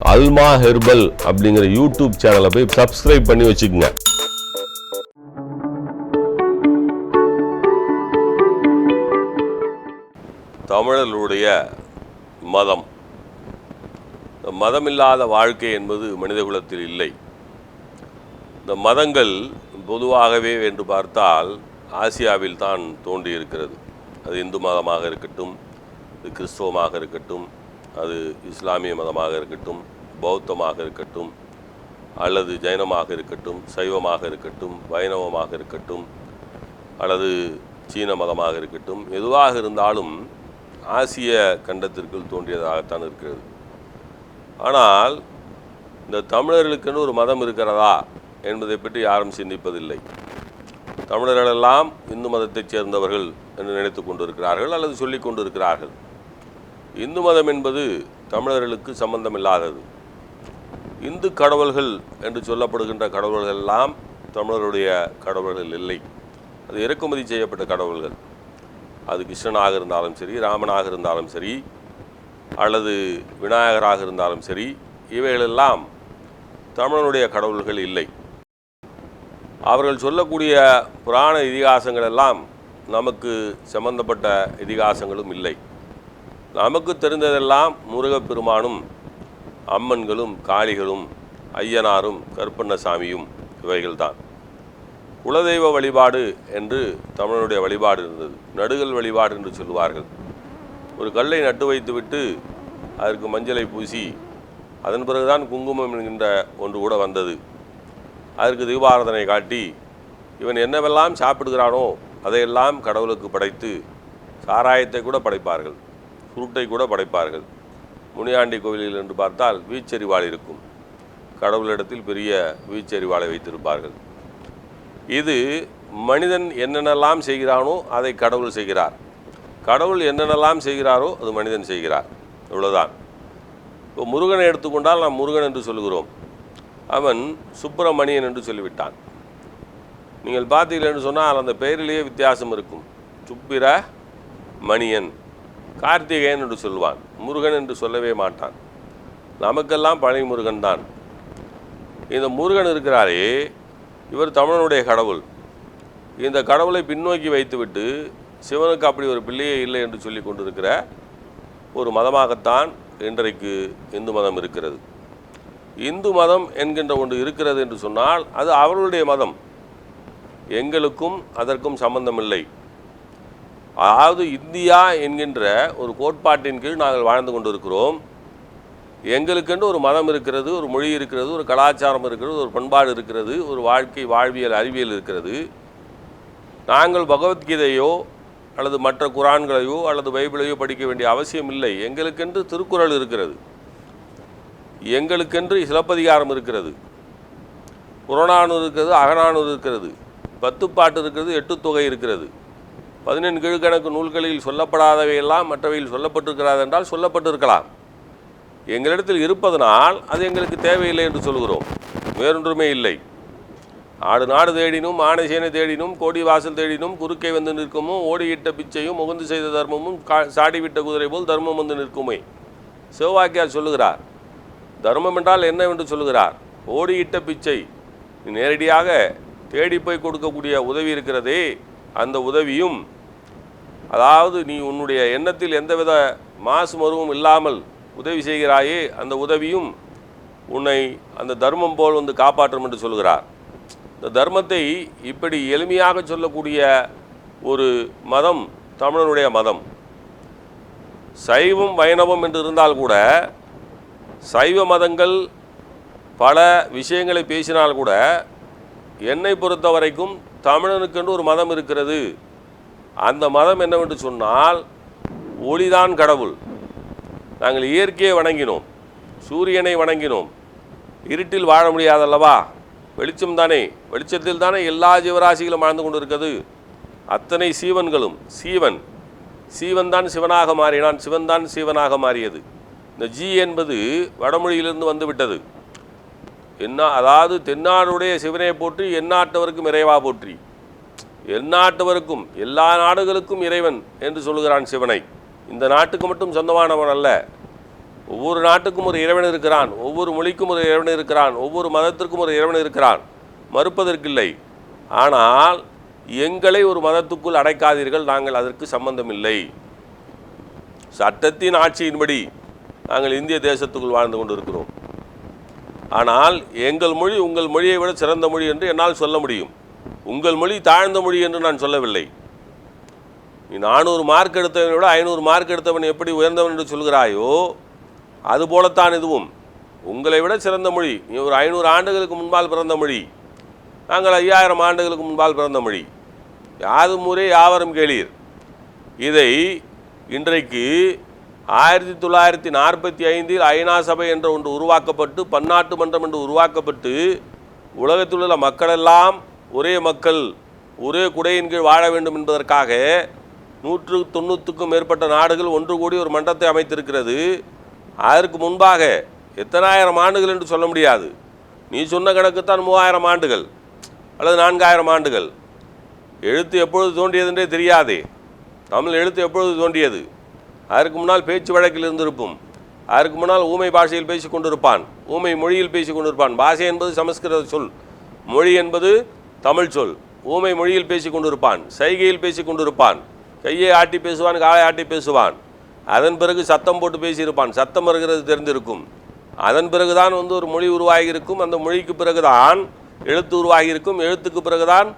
அல்மா herbal அப்படிங்கிற YouTube சேனலை போய் சப்ஸ்கிரைப் பண்ணி வச்சுக்கோங்க. தமிழர்களுடைய மதம். மதமில்லாத வாழ்க்கை என்பது மனிதகுலத்தில் இல்லை. இந்த மதங்கள் பொதுவாகவே என்று பார்த்தால் ஆசியாவில் தான் தோன்றியிருக்கிறது. அது இந்து மதமாக இருக்கட்டும் கிறிஸ்தவமாக இருக்கட்டும் அது இஸ்லாமிய மதமாக இருக்கட்டும் பௌத்தமாக இருக்கட்டும் அல்லது ஜைனமாக இருக்கட்டும் சைவமாக இருக்கட்டும் வைணவமாக இருக்கட்டும் அல்லது சீன மதமாக இருக்கட்டும் எதுவாக இருந்தாலும் ஆசிய கண்டத்திற்குள் தோன்றியதாகத்தான் இருக்கிறது. ஆனால் இந்த தமிழர்களுக்கென்று ஒரு மதம் இருக்கிறதா என்பதை பற்றி யாரும் சிந்திப்பதில்லை. தமிழர்களெல்லாம் இந்து மதத்தைச் சேர்ந்தவர்கள் என்று நினைத்து கொண்டிருக்கிறார்கள் அல்லது சொல்லிக் கொண்டிருக்கிறார்கள். இந்து மதம் என்பது தமிழர்களுக்கு சம்பந்தமில்லாதது. இந்து கடவுள்கள் என்று சொல்லப்படுகின்ற கடவுள்கள் எல்லாம் தமிழருடைய கடவுள்கள் இல்லை. அது இறக்குமதி செய்யப்பட்ட கடவுள்கள். அது கிருஷ்ணனாக இருந்தாலும் சரி ராமனாக இருந்தாலும் சரி அல்லது விநாயகராக இருந்தாலும் சரி இவைகளெல்லாம் தமிழனுடைய கடவுள்கள் இல்லை. அவர்கள் சொல்லக்கூடிய புராண இதிகாசங்கள் எல்லாம் நமக்கு சம்பந்தப்பட்ட இதிகாசங்களும் இல்லை. நமக்கு தெரிந்ததெல்லாம் முருகப்பெருமானும் அம்மன்களும் காளிகளும் ஐயனாரும் கருப்பண்ணசாமியும் இவைகள்தான். குலதெய்வ வழிபாடு என்று தமிழனுடைய வழிபாடு இருந்தது. நடுகள் வழிபாடு என்று சொல்லுவார்கள். ஒரு கல்லை நட்டு வைத்துவிட்டு அதற்கு மஞ்சளை பூசி அதன் பிறகுதான் குங்குமம் என்கின்ற ஒன்று கூட வந்தது. அதற்கு தீபாராதனை காட்டி இவன் என்னவெல்லாம் சாப்பிடுகிறானோ அதையெல்லாம் கடவுளுக்கு படைத்து சாராயத்தை கூட படைப்பார்கள். சுருட்டை கூட படைப்பார்கள். முனியாண்டி கோவிலில் என்று பார்த்தால் வீச்செறிவாள் இருக்கும். கடவுளிடத்தில் பெரிய வீச்செறிவாளை வைத்திருப்பார்கள். இது மனிதன் என்னென்னலாம் செய்கிறானோ அதை கடவுள் செய்கிறார். கடவுள் என்னென்னலாம் செய்கிறாரோ அது மனிதன் செய்கிறார். இவ்வளோதான் இப்போ முருகனை எடுத்துக்கொண்டால் நாம் முருகன் என்று சொல்கிறோம் அவன் சுப்பிரமணியன் என்று சொல்லிவிட்டான். நீங்கள் பார்த்தீர்கள் என்று சொன்னால் அந்த பெயரிலேயே வித்தியாசம் இருக்கும். சுப்பிர மணியன் கார்த்திகேயன் என்று சொல்வான் முருகன் என்று சொல்லவே மாட்டான். நமக்கெல்லாம் பழனி முருகன் தான். இந்த முருகன் இருக்கிறாரே இவர் தமிழனுடைய கடவுள். இந்த கடவுளை பின்னோக்கி வைத்துவிட்டு சிவனுக்கு அப்படி ஒரு பிள்ளையே இல்லை என்று சொல்லி கொண்டிருக்கிற ஒரு மதமாகத்தான் இன்றைக்கு இந்து மதம் இருக்கிறது. இந்து மதம் என்கின்ற ஒன்று இருக்கிறது என்று சொன்னால் அது அவர்களுடைய மதம். எங்களுக்கும் அதற்கும் சம்பந்தமில்லை. அதாவது இந்தியா என்கின்ற ஒரு கோட்பாட்டின் கீழ் நாங்கள் வாழ்ந்து கொண்டிருக்கிறோம். எங்களுக்கென்று ஒரு மதம் இருக்கிறது ஒரு மொழி இருக்கிறது ஒரு கலாச்சாரம் இருக்கிறது ஒரு பண்பாடு இருக்கிறது ஒரு வாழ்க்கை வாழ்வியல் அறிவியல் இருக்கிறது. நாங்கள் பகவத்கீதையோ அல்லது மற்ற குரான்களையோ அல்லது பைபிளையோ படிக்க வேண்டிய அவசியம் இல்லை. எங்களுக்கென்று திருக்குறள் இருக்கிறது. எங்களுக்கென்று சிலப்பதிகாரம் இருக்கிறது. புறநானூறு இருக்கிறது அகநானூறு இருக்கிறது. பத்துப்பாட்டு இருக்கிறது எட்டு தொகை இருக்கிறது. பதினெண் கீழ்கணக்கு நூல்களில் சொல்லப்படாதவையெல்லாம் மற்றவையில் சொல்லப்பட்டிருக்கிறது என்றால் சொல்லப்பட்டிருக்கலாம். எங்களிடத்தில் இருப்பதனால் அது எங்களுக்கு தேவையில்லை என்று சொல்கிறோம். வேறொன்றுமே இல்லை. ஆடு நாடு தேடினும் ஆணைசேனை தேடினும் கோடி வாசல் தேடினும் குறுக்கே வந்து நிற்குமும் ஓடியிட்ட பிச்சையும் முகந்து செய்த தர்மமும் கா சாடிவிட்ட குதிரை போல் தர்மம் வந்து நிற்குமே. சிவவாக்கியார் சொல்லுகிறார். தர்மம் என்றால் என்னவென்று சொல்லுகிறார்? ஓடியிட்ட பிச்சை. நேரடியாக தேடி போய் கொடுக்கக்கூடிய உதவி இருக்கிறதே. அந்த உதவியும் அதாவது நீ உன்னுடைய எண்ணத்தில் எந்தவித மாசு மருவும் இல்லாமல் உதவி செய்கிறாயே அந்த உதவியும் உன்னை அந்த தர்மம் போல் வந்து காப்பாற்றும் என்று சொல்கிறார். இந்த தர்மத்தை இப்படி எளிமையாக சொல்லக்கூடிய ஒரு மதம் தமிழனுடைய மதம். சைவம் வைணவம் என்று இருந்தால் கூட சைவ மதங்கள் பல விஷயங்களை பேசினால் கூட என்னை பொறுத்த வரைக்கும் தமிழனுக்கென்று ஒரு மதம் இருக்கிறது. அந்த மதம் என்னவென்று சொன்னால் ஒளிதான் கடவுள். நாங்கள் இயற்கையை வணங்கினோம் சூரியனை வணங்கினோம். இருட்டில் வாழ முடியாதல்லவா? வெளிச்சம் தானே வெளிச்சத்தில் தானே எல்லா ஜீவராசிகளும் வாழ்ந்து கொண்டிருக்கிறது. அத்தனை சீவன்களும் சீவன். சீவன் தான் சிவனாக மாறினான் சிவன் தான் சீவனாக மாறியது. இந்த ஜி என்பது வடமொழியிலிருந்து வந்துவிட்டது. என்ன அதாவது தென்னாடுடைய சிவனை போற்றி எந்நாட்டவருக்கும் இறைவா போற்றி. எந்நாட்டவருக்கும் எல்லா நாடுகளுக்கும் இறைவன் என்று சொல்கிறான் சிவனை. இந்த நாட்டுக்கு மட்டும் சொந்தமானவன் அல்ல. ஒவ்வொரு நாட்டுக்கும் ஒரு இறைவன் இருக்கிறான். ஒவ்வொரு மொழிக்கும் ஒரு இறைவன் இருக்கிறான். ஒவ்வொரு மதத்திற்கும் ஒரு இறைவன் இருக்கிறான். மறுப்பதற்கில்லை. ஆனால் எங்களை ஒரு மதத்துக்குள் அடைக்காதீர்கள். நாங்கள் அதற்கு சம்பந்தமில்லை. சட்டத்தின் ஆட்சியின்படி நாங்கள் இந்திய தேசத்துக்குள் வாழ்ந்து கொண்டிருக்கிறோம். ஆனால் எங்கள் மொழி உங்கள் மொழியை விட சிறந்த மொழி என்று என்னால் சொல்ல முடியும். உங்கள் மொழி தாழ்ந்த மொழி என்று நான் சொல்லவில்லை. நீ நானூறு மார்க் எடுத்தவனை விட ஐநூறு மார்க் எடுத்தவன் எப்படி உயர்ந்தவன் என்று சொல்கிறாயோ அதுபோலத்தான் இதுவும். உங்களை விட சிறந்த மொழி நீ ஒரு ஐநூறு ஆண்டுகளுக்கு முன்பால் பிறந்த மொழி நாங்கள் ஐயாயிரம் ஆண்டுகளுக்கு முன்பால் பிறந்த மொழி. யாதும் ஊரே யாவரும் கேளீர். இதை இன்றைக்கு ஆயிரத்தி தொள்ளாயிரத்தி நாற்பத்தி ஐந்தில் ஐநா சபை என்ற ஒன்று உருவாக்கப்பட்டு பன்னாட்டு மன்றம் என்று உருவாக்கப்பட்டு உலகத்தில் உள்ள மக்களெல்லாம் ஒரே மக்கள் ஒரே குடையின் கீழ் வாழ வேண்டும் என்பதற்காக நூற்று தொண்ணூற்றுக்கும் மேற்பட்ட நாடுகள் ஒன்று கூடி ஒரு மன்றத்தை அமைத்திருக்கிறது. அதற்கு முன்பாக எத்தனாயிரம் ஆண்டுகள் என்று சொல்ல முடியாது. நீ சொன்ன கணக்குத்தான் மூவாயிரம் ஆண்டுகள் அல்லது நான்காயிரம் ஆண்டுகள். எழுத்து எப்பொழுது தோன்றியதென்றே தெரியாதே. தமிழ் எழுத்து எப்பொழுது தோன்றியது? அதற்கு முன்னால் பேச்சு வழக்கில் இருந்திருக்கும் அதற்கு முன்னால் ஊமை பாஷையில் பேசிக் கொண்டிருப்பான். ஊமை மொழியில் பேசிக் கொண்டிருப்பான். பாஷை என்பது சமஸ்கிருத சொல். மொழி என்பது தமிழ் சொல். ஊமை மொழியில் பேசிக் கொண்டிருப்பான் சைகையில் பேசி கொண்டிருப்பான் கையை ஆட்டி பேசுவான் காலை ஆட்டி பேசுவான். அதன் பிறகு சத்தம் போட்டு பேசியிருப்பான். சத்தம் இருக்கிறது தெரிந்திருக்கும். அதன் பிறகுதான் வந்து ஒரு மொழி உருவாகி இருக்கும் அந்த மொழிக்கு பிறகுதான் எழுத்து உருவாகி இருக்கும் எழுத்துக்கு பிறகுதான்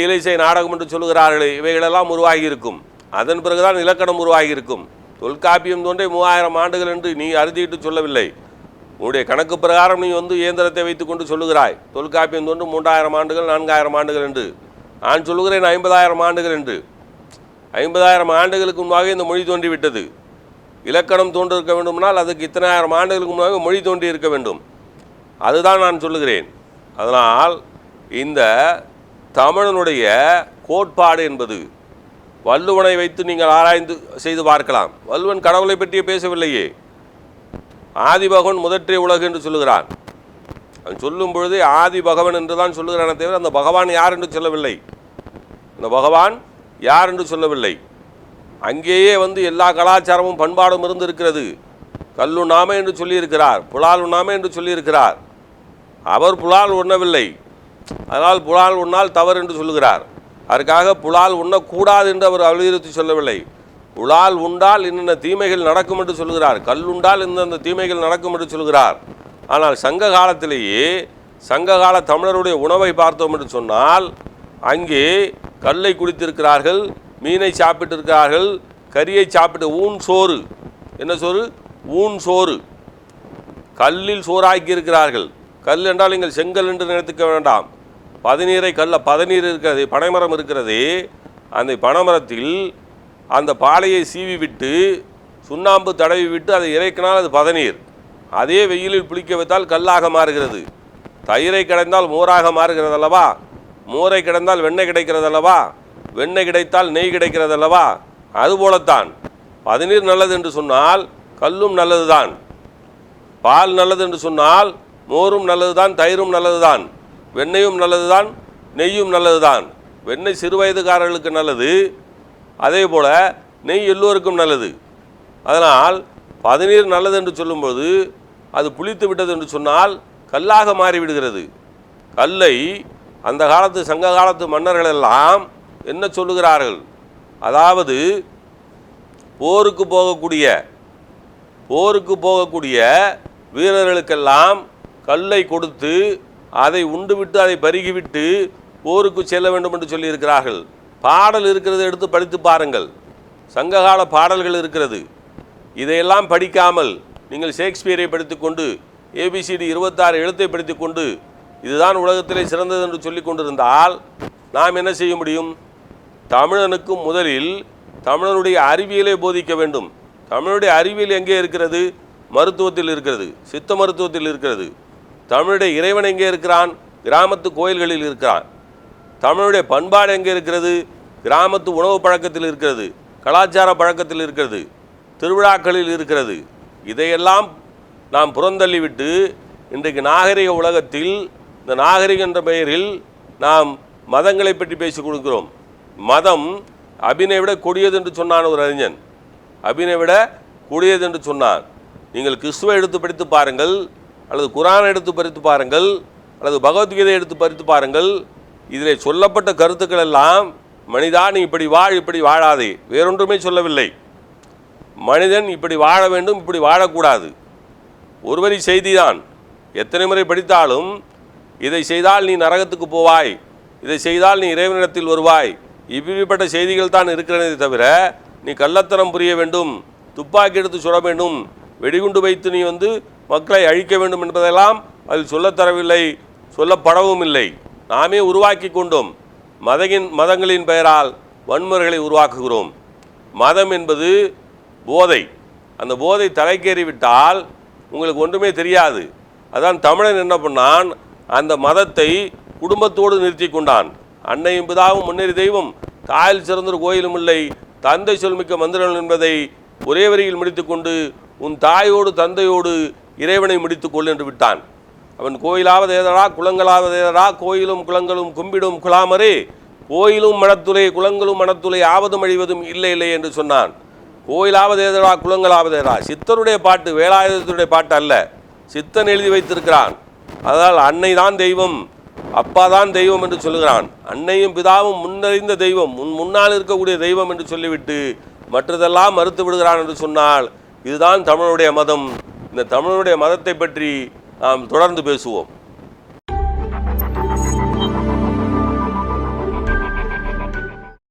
இலைசை நாடகம் என்று சொல்லுகிறார்களே இவைகளெல்லாம் உருவாகி இருக்கும் அதன் பிறகுதான் இலக்கணம் உருவாகி இருக்கும் தொல்காப்பியம் தோன்றே மூவாயிரம் ஆண்டுகள் என்று நீ அறுதிட்டு சொல்லவில்லை. உன்னுடைய கணக்கு பிரகாரம் நீ வந்து இயந்திரத்தை வைத்துக்கொண்டு சொல்லுகிறாய். தொல்காப்பியம் தோன்று மூன்றாயிரம் ஆண்டுகள் நான்காயிரம் ஆண்டுகள் என்று. நான் சொல்லுகிறேன் ஐம்பதாயிரம் ஆண்டுகள் என்று. ஐம்பதாயிரம் ஆண்டுகளுக்கு முன்பாக இந்த மொழி தோன்றிவிட்டது. இலக்கணம் தோன்றிருக்க வேண்டுமானால் அதுக்கு இத்தனாயிரம் ஆண்டுகளுக்கு முன்பாக மொழி தோன்றி இருக்க வேண்டும். அதுதான் நான் சொல்லுகிறேன். அதனால் இந்த தமிழனுடைய கோட்பாடு என்பது வள்ளுவனை வைத்து நீங்கள் ஆராய்ந்து செய்து பார்க்கலாம். வள்ளுவன் கடவுளை பற்றியே பேசவில்லையே. ஆதிபகவன் முதற்றே உலகு என்று சொல்லுகிறான். அவன் சொல்லும் பொழுது ஆதி பகவன் என்று தான் சொல்லுகிறானே தவிர அந்த பகவான் யார் என்று சொல்லவில்லை. அந்த பகவான் யார் என்று சொல்லவில்லை. அங்கேயே வந்து எல்லா கலாச்சாரமும் பண்பாடும் இருந்திருக்கிறது. கல்லுண்ணாமை என்று சொல்லியிருக்கிறார் புலால் உண்ணாமை என்று சொல்லியிருக்கிறார். அவர் புலால் உண்ணவில்லை. அதனால் புலால் உண்ணால் தவறு என்று சொல்லுகிறார். அதற்காக புலால் உண்ணக்கூடாது என்று அவர் வலியுறுத்தி சொல்லவில்லை. உளால் உண்டால் இன்னென்ன தீமைகள் நடக்கும் என்று சொல்கிறார். கல் உண்டால் இந்தந்த தீமைகள் நடக்கும் என்று சொல்கிறார். ஆனால் சங்க காலத்திலேயே சங்ககால தமிழருடைய உணவை பார்த்தோம் என்று சொன்னால் அங்கே கல்லை குடித்திருக்கிறார்கள் மீனை சாப்பிட்டிருக்கிறார்கள் கறியை சாப்பிட்டு ஊன் சோறு. என்ன சோறு? ஊன் சோறு. கல்லில் சோறாக்கி இருக்கிறார்கள் கல் என்றால் நீங்கள் செங்கல் என்று நினைத்துக்க வேண்டாம். பதநீரை கல்ல பதநீர் இருக்கிறது பனைமரம் இருக்கிறது அந்த பனைமரத்தில் அந்த பாலையை சீவி விட்டு சுண்ணாம்பு தடவி விட்டு அதை இறைக்கினால் அது பதநீர். அதே வெயிலில் புளிக்க வைத்தால் கல்லாக மாறுகிறது. தயிரை கிடைந்தால் மோராக மாறுகிறது அல்லவா? மோரை கிடந்தால் வெண்ணெய் கிடைக்கிறது அல்லவா? வெண்ணெய் கிடைத்தால் நெய் கிடைக்கிறது அல்லவா? அதுபோலத்தான் பதநீர் நல்லது என்று சொன்னால் கல்லும் நல்லதுதான். பால் நல்லது என்று சொன்னால் மோரும் நல்லதுதான் தயிரும் நல்லதுதான். வெண்ணெயும் நல்லதுதான் நெய்யும் நல்லதுதான். வெண்ணெய் சிறுவயதுக்காரர்களுக்கு நல்லது. அதே போல் நெய் எல்லோருக்கும் நல்லது. அதனால் பதநீர் நல்லது என்று சொல்லும்போது அது புளித்து விட்டது என்று சொன்னால் கல்லாக மாறிவிடுகிறது. கல்லை அந்த காலத்து சங்க காலத்து மன்னர்கள் எல்லாம் என்ன சொல்லுகிறார்கள்? அதாவது போருக்கு போகக்கூடிய போருக்கு போகக்கூடிய வீரர்களுக்கெல்லாம் கல்லை கொடுத்து அதை உண்டுவிட்டு அதை பருகிவிட்டு போருக்கு செல்ல வேண்டும் என்று சொல்லியிருக்கிறார்கள். பாடல் இருக்கிறது எடுத்து படித்து பாருங்கள். சங்ககால பாடல்கள் இருக்கிறது. இதையெல்லாம் படிக்காமல் நீங்கள் ஷேக்ஸ்பியரை படித்துக்கொண்டு ஏபிசிடி இருபத்தாறு எழுத்தை படித்துக்கொண்டு இதுதான் உலகத்திலே சிறந்தது என்று சொல்லிக் கொண்டிருந்தால் நாம் என்ன செய்ய முடியும்? தமிழனுக்கு முதலில் தமிழனுடைய அறிவியலை போதிக்க வேண்டும். தமிழுடைய அறிவியல் எங்கே இருக்கிறது? மருத்துவத்தில் இருக்கிறது. சித்த மருத்துவத்தில் இருக்கிறது. தமிழுடைய இறைவன் எங்கே இருக்கிறான்? கிராமத்து கோயில்களில் இருக்கிறான். தமிழுடைய பண்பாடு எங்கே இருக்கிறது? கிராமத்து உணவு பழக்கத்தில் இருக்கிறது கலாச்சார பழக்கத்தில் இருக்கிறது திருவிழாக்களில் இருக்கிறது. இதையெல்லாம் நாம் புறந்தள்ளிவிட்டு இன்றைக்கு நாகரிக உலகத்தில் இந்த நாகரிகம் என்ற பெயரில் நாம் மதங்களை பற்றி பேசிக் கொடுக்கிறோம் மதம் அபினை விட கொடியது என்று சொன்னான் ஒரு அறிஞன். அபினை விட கொடியது என்று சொன்னான் நீங்கள் கிறிஸ்துவை எடுத்து படித்து பாருங்கள் அல்லது குரானை எடுத்து படித்து பாருங்கள் அல்லது பகவத்கீதை எடுத்து படித்து பாருங்கள் இதில் சொல்லப்பட்ட கருத்துக்கள் எல்லாம் மனிதா நீ இப்படி வாழ் இப்படி வாழாதே. வேறொன்றுமே சொல்லவில்லை. மனிதன் இப்படி வாழ வேண்டும் இப்படி வாழக்கூடாது. ஒருவரி செய்திதான். எத்தனை முறை படித்தாலும் இதை செய்தால் நீ நரகத்துக்கு போவாய். இதை செய்தால் நீ இறைவனிடத்தில் வருவாய். இப்படிப்பட்ட செய்திகள் தான் இருக்கிறதே தவிர நீ கள்ளத்தனம் புரிய வேண்டும் துப்பாக்கி எடுத்து சுட வேண்டும் வெடிகுண்டு வைத்து நீ வந்து மக்களை அழிக்க வேண்டும் என்பதெல்லாம் அதில் சொல்லத் தரவில்லை சொல்லப்படவும் இல்லை நாமே உருவாக்கி கொண்டோம் மதகின் மதங்களின் பெயரால் வன்முறைகளை உருவாக்குகிறோம். மதம் என்பது போதை. அந்த போதை தலைக்கேறி விட்டால் உங்களுக்கு ஒன்றுமே தெரியாது. அதான் தமிழன் என்ன பண்ணான்? அந்த மதத்தை குடும்பத்தோடு நிறுத்தி கொண்டான். அன்னையும் பிதாவும் முன்னேறி தெய்வம். தாயில் சிறந்த கோயிலும் இல்லை. தந்தை சொல்மிக்க மந்திரங்கள் என்பதை ஒரே வரியில் முடித்துக்கொண்டு உன் தாயோடு தந்தையோடு இறைவனை முடித்துக்கொள் என்று விட்டான். அவன் கோயிலாவது ஏதடா குளங்களாவது ஏதடா கோயிலும் குளங்களும் கும்பிடும் குலாமரே கோயிலும் மனத்துளை குளங்களும் மனத்துளை ஆவதும் அழிவதும் இல்லை இல்லை என்று சொன்னான். கோயிலாவது ஏதடா குளங்களாவது ஏதா சித்தருடைய பாட்டு வேலாயுதத்துடைய பாட்டு அல்ல. சித்தன் எழுதி வைத்திருக்கிறான். அதனால் அன்னை தான் தெய்வம் அப்பா தான் தெய்வம் என்று சொல்லுகிறான். அன்னையும் பிதாவும் முன்னறிந்த தெய்வம் முன் முன்னால் இருக்கக்கூடிய தெய்வம் என்று சொல்லிவிட்டு மற்றதெல்லாம் மறுத்து விடுகிறான் என்று சொன்னால் இதுதான் தமிழனுடைய மதம். இந்த தமிழனுடைய மதத்தை பற்றி நாம் தொடர்ந்து பேசுவோம்.